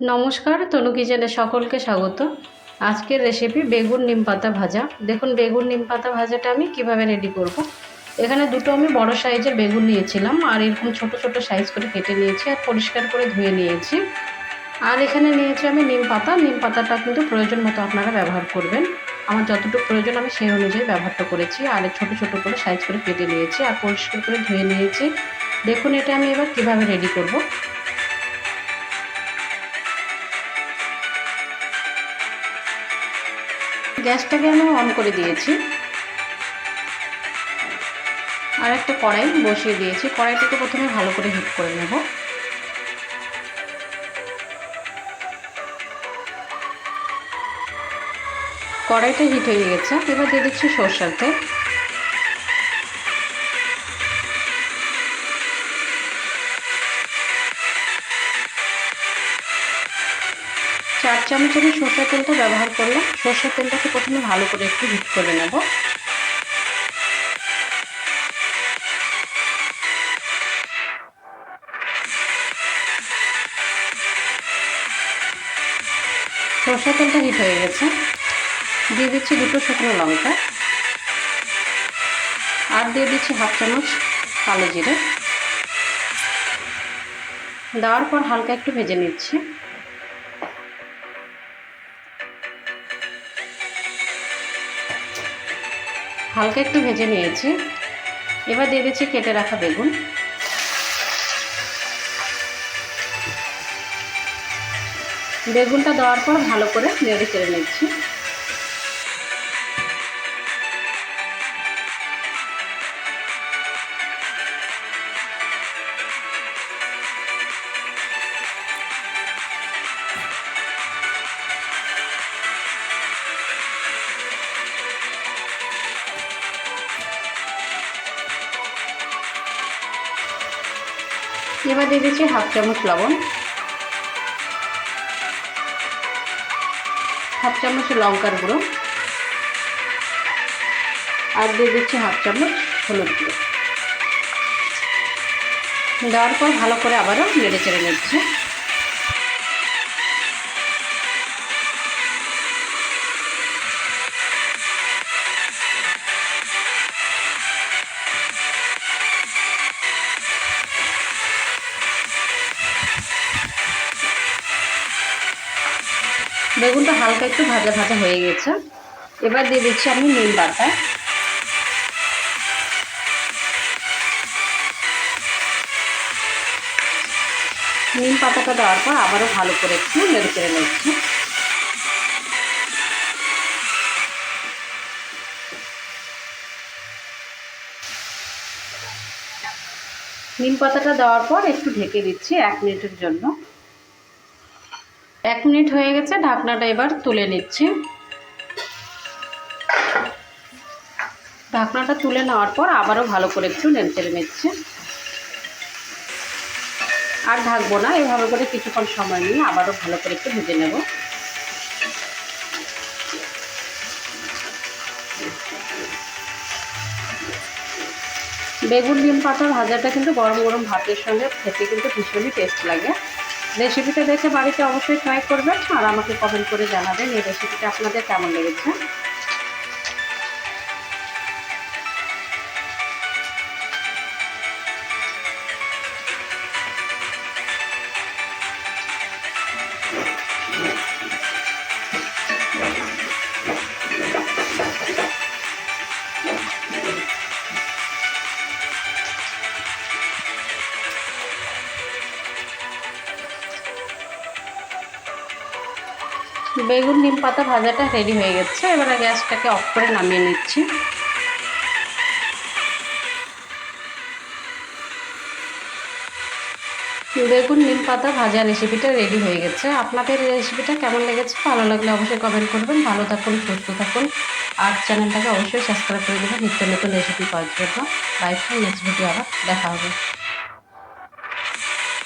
নমস্কার, তনু কিচেনে সকলকে স্বাগত। আজকের রেসিপি বেগুন নিম পাতা ভাজা। দেখুন, বেগুন নিম পাতা ভাজাটা আমি কীভাবে রেডি করব। এখানে দুটো আমি বড় সাইজের বেগুন নিয়েছিলাম, আর এরকম ছোট ছোট সাইজ করে কেটে নিয়েছি আর পরিষ্কার করে ধুয়ে নিয়েছি। আর এখানে নিয়েছি আমি নিম পাতা। নিম পাতাটা কিন্তু প্রয়োজন মতো আপনারা ব্যবহার করবেন। আমার যতটুকু প্রয়োজন আমি সেই অনুযায়ী ব্যবহারটা করেছি। আর ছোট ছোট করে সাইজ করে কেটে নিয়েছি আর পরিষ্কার করে ধুয়ে নিয়েছি। দেখুন, এটা আমি এবার কীভাবে রেডি করব। গ্যাসটাকে আমি অন করে দিয়েছি? আর একটা কড়াই বসিয়ে দিয়েছি। কড়াইটাকে প্রথমে ভালো করে হিট করে নেব। কড়াইটা হিট হয়ে গেছে। এবার দিয়ে দিচ্ছি সর্ষার তেল। চামচ আমি সর্ষের তেলটা ব্যবহার করলাম। সর্ষের তেলটাকে প্রথমে ভালো করে একটু হিট করে নেব। সর্ষের তেলটা হিট হয়ে গেছে। দিয়ে দিচ্ছি দুটো শুকনো লঙ্কা। আর দিয়ে দিচ্ছি হাফ চামচ কালো জিরে। দেওয়ার পর হালকা একটু ভেজে নিচ্ছি। হালকা একটু ভেজে নিয়েছি। এবার দিয়ে দিচ্ছি কেটে রাখা বেগুন। বেগুনটা দেওয়ার পর ভালো করে নেড়ে চেড়ে নিচ্ছি। এবার দিয়ে দিচ্ছি হাফ চামচ লবণ। হাফ চামচ লঙ্কার গুঁড়ো। আর দিয়ে দিচ্ছি হাফ চামচ হলুদ গুঁড়ো। দেওয়ার পর ভালো করে আবারও নেড়ে চেড়ে নিচ্ছি। বেগুনটা হালকা একটু ভাজা ভাজা হয়ে গেছে। এবার দিয়ে দিচ্ছি আমি নিম পাতা নিম পাতাটা দেওয়ার পর আবারও ভালো করে একটু নেড়ে চেড়ে নিচ্ছি। নিম পাতাটা দেওয়ার পর একটু ঢেকে দিচ্ছি এক মিনিটের জন্য। এক মিনিট হয়ে গেছে, ঢাকনাটা এবার তুলে নিচ্ছি। ঢাকনাটা তুলে নেওয়ার পর আবারও ভালো করে একটু নেড়ে নিচ্ছি। আর ঢাকবো না, এভাবে করে কিছুক্ষণ সময় নিয়ে আবারও ভালো করে একটু ভেজে নেব। বেগুন ডিম পাতা ভাজাটা কিন্তু গরম গরম ভাতের সঙ্গে খেতে কিন্তু ভীষণই টেস্ট লাগে। রেসিপিটা দেখে বাড়িতে অবশ্যই ট্রাই করবেন আর আমাকে কমেন্ট করে জানাবেন এই রেসিপিটা আপনাদের কেমন লেগেছে। বেগুন নিম পাতা ভাজাটা রেডি হয়ে গেছে। এবারে গ্যাসটাকে অফ করে নামিয়ে নিচ্ছি। বেগুন নিম পাতা ভাজা রেসিপিটা রেডি হয়ে গেছে। আপনাদের রেসিপিটা কেমন লেগেছে? ভালো লাগলে অবশ্যই কমেন্ট করবেন। ভালো থাকুন, সুস্থ থাকুন। আর চ্যানেলটাকে অবশ্যই সাবস্ক্রাইব করে দেবেন। নিত্য নতুন রেসিপি পাওয়ার জন্য। লাইফ নেক্সট ভিডিও আবার। দেখা হবে।